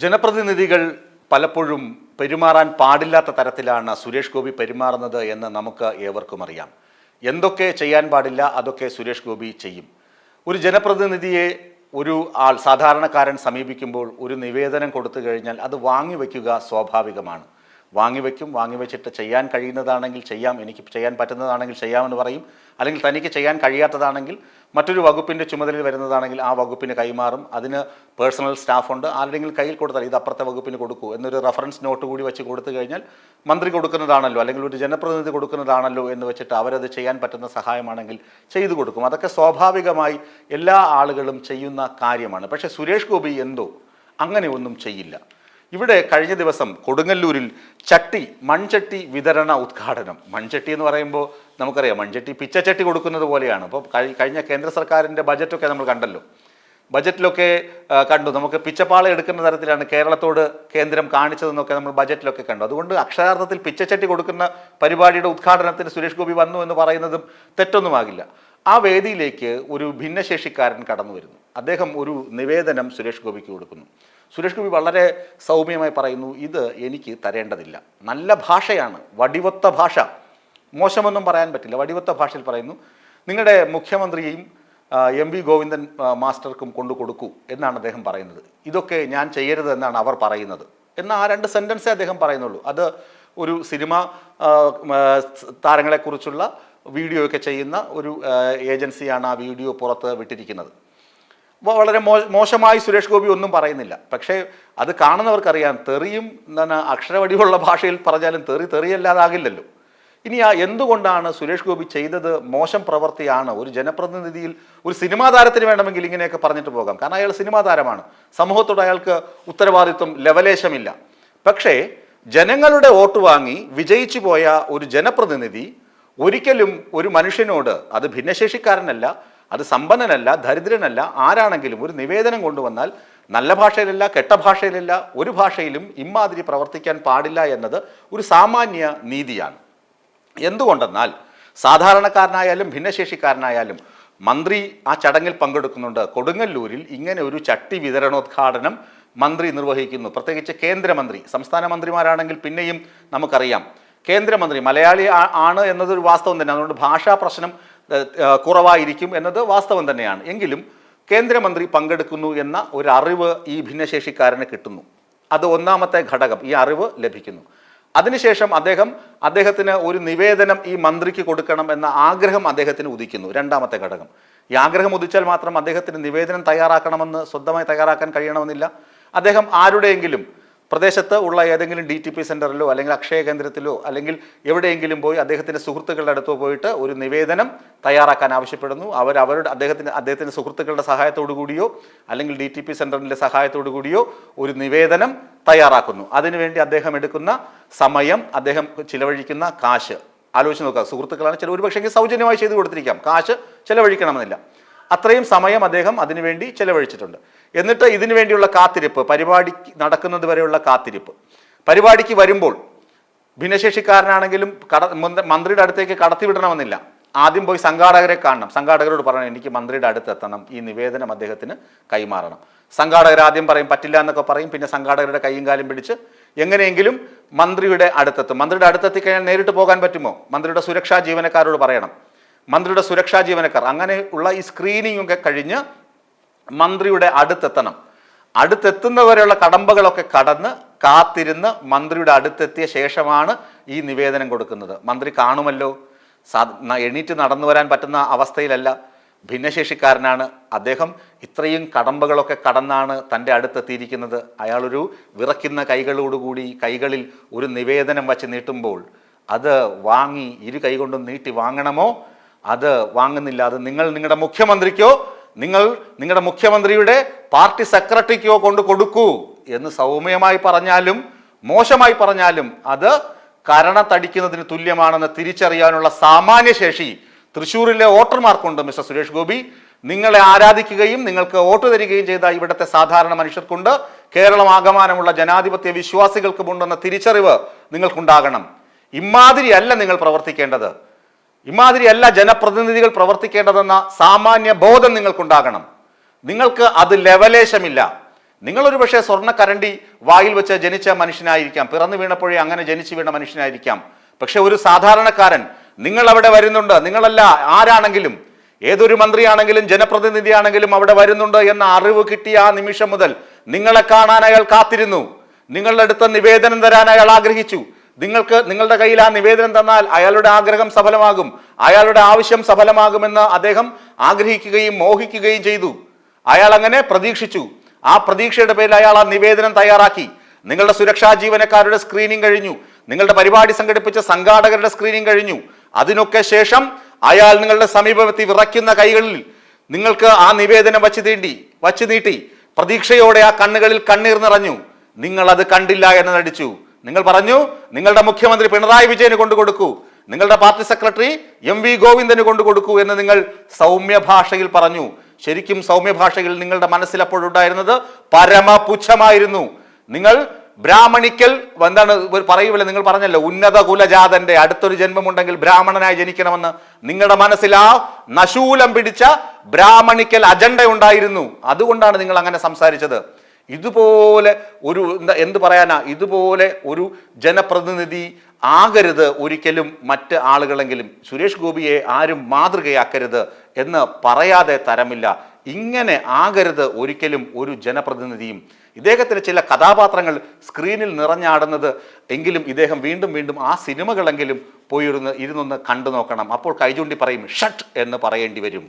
ജനപ്രതിനിധികൾ പലപ്പോഴും പെരുമാറാൻ പാടില്ലാത്ത തരത്തിലാണ് സുരേഷ് ഗോപി പെരുമാറുന്നത് എന്ന് നമുക്ക് ഏവർക്കും അറിയാം. എന്തൊക്കെ ചെയ്യാൻ പാടില്ല അതൊക്കെ സുരേഷ് ഗോപി ചെയ്യും. ഒരു ജനപ്രതിനിധിയെ ഒരു ആൾ സാധാരണക്കാരൻ സമീപിക്കുമ്പോൾ ഒരു നിവേദനം കൊടുത്തു കഴിഞ്ഞാൽ അത് വാങ്ങിവെക്കുക സ്വാഭാവികമാണ്. വാങ്ങിവെക്കും വാങ്ങിവെച്ചിട്ട് ചെയ്യാൻ കഴിയുന്നതാണെങ്കിൽ ചെയ്യാം എനിക്ക് ചെയ്യാൻ പറ്റുന്നതാണെങ്കിൽ ചെയ്യാമെന്ന് പറയും. അല്ലെങ്കിൽ തനിക്ക് ചെയ്യാൻ കഴിയാത്തതാണെങ്കിൽ മറ്റൊരു വകുപ്പിന്റെ ചുമതലയിൽ വരുന്നതാണെങ്കിൽ ആ വകുപ്പിന് കൈമാറും. അതിന് പേഴ്സണൽ സ്റ്റാഫുണ്ട് ആരുടെയെങ്കിലും കയ്യിൽ കൊടുത്താൽ ഇത് അപ്പുറത്തെ വകുപ്പിന് കൊടുക്കൂ. എന്നൊരു റഫറൻസ് നോട്ട് കൂടി വെച്ച് കൊടുത്തു കഴിഞ്ഞാൽ മന്ത്രി കൊടുക്കുന്നതാണല്ലോ അല്ലെങ്കിൽ ഒരു ജനപ്രതിനിധി കൊടുക്കുന്നതാണല്ലോ എന്ന് വെച്ചിട്ട് അവരത് ചെയ്യാൻ പറ്റുന്ന സഹായമാണെങ്കിൽ ചെയ്തു കൊടുക്കും. അതൊക്കെ സ്വാഭാവികമായി എല്ലാ ആളുകളും ചെയ്യുന്ന കാര്യമാണ്. പക്ഷേ സുരേഷ് ഗോപി എന്തോ അങ്ങനെ ഒന്നും ചെയ്യില്ല. ഇവിടെ കഴിഞ്ഞ ദിവസം കൊടുങ്ങല്ലൂരിൽ ചട്ടി മൺചട്ടി വിതരണ ഉദ്ഘാടനം. മൺചട്ടി എന്ന് പറയുമ്പോൾ നമുക്കറിയാം മൺചട്ടി പിച്ചച്ചട്ടി കൊടുക്കുന്നത് പോലെയാണ്. അപ്പോൾ കഴിഞ്ഞ കേന്ദ്ര സർക്കാരിന്റെ ബജറ്റൊക്കെ നമ്മൾ കണ്ടല്ലോ. ബജറ്റിലൊക്കെ കണ്ടു. നമുക്ക് പിച്ചപ്പാള എടുക്കുന്ന തരത്തിലാണ് കേരളത്തോട് കേന്ദ്രം കാണിച്ചതെന്നൊക്കെ നമ്മൾ ബജറ്റിലൊക്കെ കണ്ടു. അതുകൊണ്ട് അക്ഷരാർത്ഥത്തിൽ പിച്ചച്ചട്ടി കൊടുക്കുന്ന പരിപാടിയുടെ ഉദ്ഘാടനത്തിന് സുരേഷ് ഗോപി വന്നു എന്ന് പറയുന്നതും തെറ്റൊന്നുമാകില്ല ആ വേദിയിലേക്ക് ഒരു ഭിന്നശേഷിക്കാരൻ കടന്നു വരുന്നു. അദ്ദേഹം ഒരു നിവേദനം സുരേഷ് ഗോപിക്ക് കൊടുക്കുന്നു. സുരേഷ് ഗോപി വളരെ സൗമ്യമായി പറയുന്നു ഇത് എനിക്ക് തരേണ്ടതില്ല. നല്ല ഭാഷയാണ് വടിവത്ത ഭാഷ. മോശമൊന്നും പറയാൻ പറ്റില്ല. വടിവത്ത ഭാഷയിൽ പറയുന്നു നിങ്ങളുടെ മുഖ്യമന്ത്രിയെയും എം വി ഗോവിന്ദൻ മാസ്റ്റർക്കും കൊണ്ടു കൊടുക്കൂ എന്നാണ് അദ്ദേഹം പറയുന്നത്. ഇതൊക്കെ ഞാൻ ചെയ്യരുത് എന്നാണ് അവർ പറയുന്നത്. എന്ന ആ രണ്ട് സെന്റൻസേ അദ്ദേഹം പറയുന്നുള്ളൂ. അത് ഒരു സിനിമ താരങ്ങളെക്കുറിച്ചുള്ള വീഡിയോ ഒക്കെ ചെയ്യുന്ന ഒരു ഏജൻസിയാണ് ആ വീഡിയോ പുറത്ത് വിട്ടിരിക്കുന്നത്. വളരെ മോശമായി സുരേഷ് ഗോപി ഒന്നും പറയുന്നില്ല. പക്ഷേ അത് കാണുന്നവർക്കറിയാം. തെറിയും എന്താണ് അക്ഷരവടിവുള്ള ഭാഷയിൽ പറഞ്ഞാലും തെറി തെറിയല്ലാതാകില്ലല്ലോ. ഇനി ആ എന്തുകൊണ്ടാണ് സുരേഷ് ഗോപി ചെയ്തത് മോശം പ്രവൃത്തിയാണ് ഒരു ജനപ്രതിനിധിയിൽ ഒരു സിനിമാ താരത്തിന് വേണമെങ്കിൽ ഇങ്ങനെയൊക്കെ പറഞ്ഞിട്ട് പോകാം. കാരണം അയാൾ സിനിമാ താരമാണ്. സമൂഹത്തോട് അയാൾക്ക് ഉത്തരവാദിത്വം ലവലേശമില്ല. പക്ഷേ ജനങ്ങളുടെ വോട്ട് വാങ്ങി വിജയിച്ചു പോയ ഒരു ജനപ്രതിനിധി ഒരിക്കലും ഒരു മനുഷ്യനോട് അത് ഭിന്നശേഷിക്കാരനല്ല അത് സമ്പന്നനല്ല ദരിദ്രനല്ല ആരാണെങ്കിലും ഒരു നിവേദനം കൊണ്ടുവന്നാൽ നല്ല ഭാഷയിലല്ല കെട്ട ഭാഷയിലല്ല ഒരു ഭാഷയിലും ഇമാതിരി പ്രവർത്തിക്കാൻ പാടില്ല എന്നത് ഒരു സാമാന്യ നീതിയാണ്. എന്തുകൊണ്ടെന്നാൽ സാധാരണക്കാരനായാലും ഭിന്നശേഷിക്കാരനായാലും മന്ത്രി ആ ചടങ്ങിൽ പങ്കെടുക്കുന്നുണ്ട്. കൊടുങ്ങല്ലൂരിൽ ഇങ്ങനെ ഒരു ചട്ടി വിതരണോദ്ഘാടനം മന്ത്രി നിർവഹിക്കുന്നു. പ്രത്യേകിച്ച് കേന്ദ്രമന്ത്രി സംസ്ഥാന മന്ത്രിമാരാണെങ്കിൽ പിന്നെയും നമുക്കറിയാം. കേന്ദ്രമന്ത്രി മലയാളി ആണ് എന്നതൊരു വാസ്തവം തന്നെ. അതുകൊണ്ട് ഭാഷാ പ്രശ്നം കുറവായിരിക്കും എന്നത് വാസ്തവം തന്നെയാണ്. എങ്കിലും കേന്ദ്രമന്ത്രി പങ്കെടുക്കുന്നു എന്ന ഒരു അറിവ് ഈ ഭിന്നശേഷിക്കാരന് കിട്ടുന്നു. അത് ഒന്നാമത്തെ ഘടകം ഈ അറിവ് ലഭിക്കുന്നു. അതിനുശേഷം അദ്ദേഹം അദ്ദേഹത്തിന് ഒരു നിവേദനം ഈ മന്ത്രിക്ക് കൊടുക്കണം എന്ന ആഗ്രഹം അദ്ദേഹത്തിന് ഉദിക്കുന്നു. രണ്ടാമത്തെ ഘടകം. ഈ ആഗ്രഹം ഉദിച്ചാൽ മാത്രം അദ്ദേഹത്തിന് നിവേദനം തയ്യാറാക്കണമെന്ന് സ്വന്തമായി തയ്യാറാക്കാൻ കഴിയണമെന്നില്ല. അദ്ദേഹം ആരുടെയെങ്കിലും പ്രദേശത്ത് ഉള്ള ഏതെങ്കിലും ഡി ടി പി സെന്ററിലോ അല്ലെങ്കിൽ അക്ഷയ കേന്ദ്രത്തിലോ അല്ലെങ്കിൽ എവിടെയെങ്കിലും പോയി അദ്ദേഹത്തിന്റെ സുഹൃത്തുക്കളുടെ അടുത്തോ പോയിട്ട് ഒരു നിവേദനം തയ്യാറാക്കാൻ ആവശ്യപ്പെടുന്നു. അവർ അവരുടെ അദ്ദേഹത്തിന്റെ അദ്ദേഹത്തിന്റെ സുഹൃത്തുക്കളുടെ സഹായത്തോടു കൂടിയോ അല്ലെങ്കിൽ ഡി ടി പി സെന്ററിന്റെ സഹായത്തോടു കൂടിയോ ഒരു നിവേദനം തയ്യാറാക്കുന്നു. അതിനുവേണ്ടി അദ്ദേഹം എടുക്കുന്ന സമയം അദ്ദേഹം ചിലവഴിക്കുന്ന കാശ്. ആലോചിച്ച് നോക്കുക. സുഹൃത്തുക്കളാണ് ചില ഒരുപക്ഷെ സൗജന്യമായി ചെയ്തു കൊടുത്തിരിക്കാം. കാശ് ചിലവഴിക്കണമെന്നില്ല. അത്രയും സമയം അദ്ദേഹം അതിനുവേണ്ടി ചെലവഴിച്ചിട്ടുണ്ട്. എന്നിട്ട് ഇതിനു വേണ്ടിയുള്ള കാത്തിരിപ്പ് പരിപാടി നടക്കുന്നത് വരെയുള്ള കാത്തിരിപ്പ്. പരിപാടിക്ക് വരുമ്പോൾ ഭിന്നശേഷിക്കാരനാണെങ്കിലും കട മന്ത്രിയുടെ അടുത്തേക്ക് കടത്തിവിടണമെന്നില്ല ആദ്യം പോയി സംഘാടകരെ കാണണം. സംഘാടകരോട് പറയണം എനിക്ക് മന്ത്രിയുടെ അടുത്ത് എത്തണം ഈ നിവേദനം അദ്ദേഹത്തിന് കൈമാറണം. സംഘാടകർ ആദ്യം പറയും പറ്റില്ല എന്നൊക്കെ പറയും. പിന്നെ സംഘാടകരുടെ കൈയും കാലും പിടിച്ച് എങ്ങനെയെങ്കിലും മന്ത്രിയുടെ അടുത്തെത്തും. മന്ത്രിയുടെ അടുത്തെത്തി കഴിഞ്ഞാൽ നേരിട്ട് പോകാൻ പറ്റുമോ? മന്ത്രിയുടെ സുരക്ഷാ ജീവനക്കാരോട് പറയണം. മന്ത്രിയുടെ സുരക്ഷാ ജീവനക്കാർ. അങ്ങനെയുള്ള ഈ സ്ക്രീനിംഗ് ഒക്കെ കഴിഞ്ഞ് മന്ത്രിയുടെ അടുത്തെത്തണം. അടുത്തെത്തുന്നവരെയുള്ള കടമ്പകളൊക്കെ കടന്ന് കാത്തിരുന്ന് മന്ത്രിയുടെ അടുത്തെത്തിയ ശേഷമാണ് ഈ നിവേദനം കൊടുക്കുന്നത്. മന്ത്രി കാണുമല്ലോ. സാ എണീറ്റ് നടന്നു വരാൻ പറ്റുന്ന അവസ്ഥയിലല്ല. ഭിന്നശേഷിക്കാരനാണ്. അദ്ദേഹം ഇത്രയും കടമ്പകളൊക്കെ കടന്നാണ് തന്റെ അടുത്തെത്തിയിരിക്കുന്നത്. അയാളൊരു വിറയ്ക്കുന്ന കൈകളോടുകൂടി കൈകളിൽ ഒരു നിവേദനം വച്ച് നീട്ടുമ്പോൾ അത് വാങ്ങി ഇരു കൈകൊണ്ടും നീട്ടി വാങ്ങണമോ? അത് വാങ്ങുന്നില്ല. അത് നിങ്ങൾ നിങ്ങളുടെ മുഖ്യമന്ത്രിക്കോ നിങ്ങൾ നിങ്ങളുടെ മുഖ്യമന്ത്രിയുടെ പാർട്ടി സെക്രട്ടറിക്കോ കൊണ്ട് കൊടുക്കൂ എന്ന് സൗമ്യമായി പറഞ്ഞാലും മോശമായി പറഞ്ഞാലും അത് കരണത്തടിക്കുന്നതിന് തുല്യമാണെന്ന് തിരിച്ചറിയാനുള്ള സാമാന്യ ശേഷി തൃശ്ശൂരിലെ വോട്ടർമാർക്കുണ്ട് മിസ്റ്റർ സുരേഷ് ഗോപി. നിങ്ങളെ ആരാധിക്കുകയും നിങ്ങൾക്ക് വോട്ട് തരികയും ചെയ്ത ഇവിടുത്തെ സാധാരണ മനുഷ്യർക്കുണ്ട്. കേരളം ആകമാനമുള്ള ജനാധിപത്യ വിശ്വാസികൾക്കുമുണ്ടെന്ന തിരിച്ചറിവ് നിങ്ങൾക്കുണ്ടാകണം. ഇമാതിരിയല്ല നിങ്ങൾ പ്രവർത്തിക്കേണ്ടത്. ഇമാതിരിയല്ല ജനപ്രതിനിധികൾ പ്രവർത്തിക്കേണ്ടതെന്ന സാമാന്യ ബോധം നിങ്ങൾക്കുണ്ടാകണം. നിങ്ങൾക്ക് അത് ലവലേശമില്ല. നിങ്ങളൊരു പക്ഷേ സ്വർണക്കരണ്ടി വായിൽ വെച്ച് ജനിച്ച മനുഷ്യനായിരിക്കാം. പിറന്നു വീണപ്പോഴേ അങ്ങനെ ജനിച്ചു വീണ മനുഷ്യനായിരിക്കാം. പക്ഷെ ഒരു സാധാരണക്കാരൻ നിങ്ങൾ അവിടെ വരുന്നുണ്ട്. നിങ്ങളല്ല ആരാണെങ്കിലും ഏതൊരു മന്ത്രിയാണെങ്കിലും ജനപ്രതിനിധിയാണെങ്കിലും അവിടെ വരുന്നുണ്ട് എന്ന അറിവ് കിട്ടിയ ആ നിമിഷം മുതൽ നിങ്ങളെ കാണാൻ അയാൾ കാത്തിരുന്നു. നിങ്ങളുടെ അടുത്ത് നിവേദനം തരാൻ അയാൾ ആഗ്രഹിച്ചു. നിങ്ങൾക്ക് നിങ്ങളുടെ കയ്യിൽ ആ നിവേദനം തന്നാൽ അയാളുടെ ആഗ്രഹം സഫലമാകും. അയാളുടെ ആവശ്യം സഫലമാകുമെന്ന് അദ്ദേഹം ആഗ്രഹിക്കുകയും മോഹിക്കുകയും ചെയ്തു. അയാൾ അങ്ങനെ പ്രതീക്ഷിച്ചു. ആ പ്രതീക്ഷയുടെ പേരിൽ അയാൾ ആ നിവേദനം തയ്യാറാക്കി. നിങ്ങളുടെ സുരക്ഷാ ജീവനക്കാരുടെ സ്ക്രീനിങ് കഴിഞ്ഞു. നിങ്ങളുടെ പരിപാടി സംഘടിപ്പിച്ച സംഘാടകരുടെ സ്ക്രീനിങ് കഴിഞ്ഞു. അതിനൊക്കെ ശേഷം അയാൾ നിങ്ങളുടെ സമീപമെത്തി വിറയ്ക്കുന്ന കൈകളിൽ നിങ്ങൾക്ക് ആ നിവേദനം വച്ച് തീണ്ടി വച്ച് നീട്ടി. പ്രതീക്ഷയോടെ ആ കണ്ണുകളിൽ കണ്ണീർ നിറഞ്ഞു. നിങ്ങൾ അത് കണ്ടില്ല എന്ന് നടിച്ചു. നിങ്ങൾ പറഞ്ഞു നിങ്ങളുടെ മുഖ്യമന്ത്രി പിണറായി വിജയന് കൊണ്ടു കൊടുക്കൂ. നിങ്ങളുടെ പാർട്ടി സെക്രട്ടറി എം വി ഗോവിന്ദന് കൊണ്ടു കൊടുക്കൂ എന്ന് നിങ്ങൾ സൗമ്യ ഭാഷയിൽ പറഞ്ഞു. ശരിക്കും സൗമ്യ ഭാഷയിൽ നിങ്ങളുടെ മനസ്സിൽ അപ്പോഴുണ്ടായിരുന്നത് പരമപുച്ഛമായിരുന്നു. നിങ്ങൾ ബ്രാഹ്മണിക്കൽ എന്താണ് ഒരു പറയുമല്ലോ നിങ്ങൾ പറഞ്ഞല്ലോ ഉന്നത കുലജാതന്റെ അടുത്തൊരു ജന്മമുണ്ടെങ്കിൽ ബ്രാഹ്മണനായി ജനിക്കണമെന്ന് നിങ്ങളുടെ മനസ്സിൽ ആ നശൂലം പിടിച്ച ബ്രാഹ്മണിക്കൽ അജണ്ട ഉണ്ടായിരുന്നു അതുകൊണ്ടാണ് നിങ്ങൾ അങ്ങനെ സംസാരിച്ചത്. ഇതുപോലെ ഒരു എന്താ എന്ത് പറയാനാ ഇതുപോലെ ഒരു ജനപ്രതിനിധി ആകരുത് ഒരിക്കലും മറ്റ് ആളുകളെങ്കിലും. സുരേഷ് ഗോപിയെ ആരും മാതൃകയാക്കരുത് എന്ന് പറയാതെ തരമില്ല. ഇങ്ങനെ ആകരുത് ഒരിക്കലും ഒരു ജനപ്രതിനിധിയും. ഇദ്ദേഹത്തിന് ചില കഥാപാത്രങ്ങൾ സ്ക്രീനിൽ നിറഞ്ഞാടുന്നത് എങ്കിലും ഇദ്ദേഹം വീണ്ടും വീണ്ടും ആ സിനിമകളെങ്കിലും പോയിരുന്ന് ഇരുന്നൊന്ന് കണ്ടു നോക്കണം. അപ്പോൾ കൈചൂണ്ടി പറയും ഷട്ട് എന്ന് പറയേണ്ടി വരും.